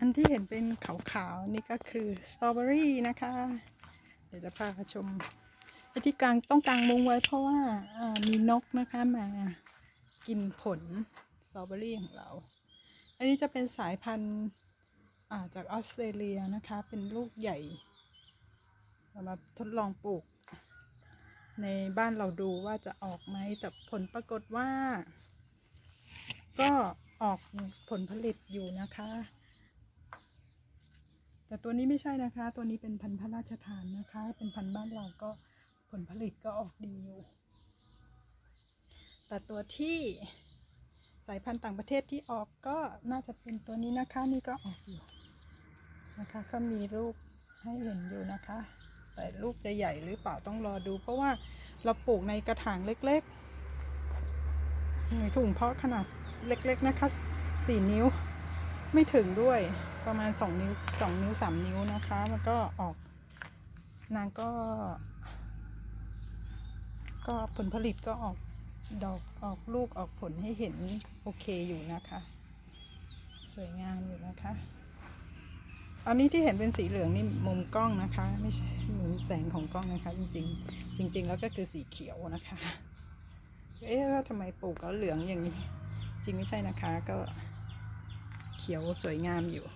อันที่เห็นเป็นขาวๆนี่ก็คือสตรอเบอรี่นะคะ เดี๋ยวจะพาชมไอ้ที่กลางต้องกลางมุงไว้เพราะว่ามีนกนะคะมากินผลสตรอเบอรี่ของเรา อันนี้จะเป็นสายพันธุ์าจากออสเตรเลียนะคะ เป็นลูกใหญ่เรามาทดลองปลูก ในบ้านเราดูว่าจะออกไหมแต่ผลปรากฏว่า ก็ออกผลผลิตอยู่นะคะ แต่ตัวนี้ไม่ใช่นะคะ ตัวนี้เป็นพันธุ์พระราชทานนะคะ เป็นพันธุ์บ้านเราก็ผลผลิตก็ออกดีอยู่แต่ตัวที่สายพันธุ์ต่างประเทศที่ออกก็น่าจะเป็นตัวนี้นะคะนี่ก็ออกอยู่นะคะก็มีลูกให้เห็นอยู่นะคะ แต่ลูกจะใหญ่หรือเปล่าต้องรอดู เพราะว่าเราปลูกในกระถางเล็กๆในถุงเพาะขนาดเล็กๆนะคะสี่นิ้ว ไม่ถึงด้วยประมาณสองนิ้วสองนิ้วสามนิ้วนะคะ มันก็ออกนางก็ ก็ผลผลิตก็ออกดอกออกลูกออกผลให้เห็นโอเคอยู่นะคะ สวยงามอยู่นะคะ อันนี้ที่เห็นเป็นสีเหลืองนี่มุมกล้องนะคะ ไม่ใช่มุมแสงของกล้องนะคะ จริง ๆ จริง ๆ แล้วก็คือสีเขียวนะคะ เอ๊ะแล้วทำไมปลูกแล้วเหลืองอย่างนี้ จริงไม่ใช่นะคะก็ ขียวสวยงามอยู่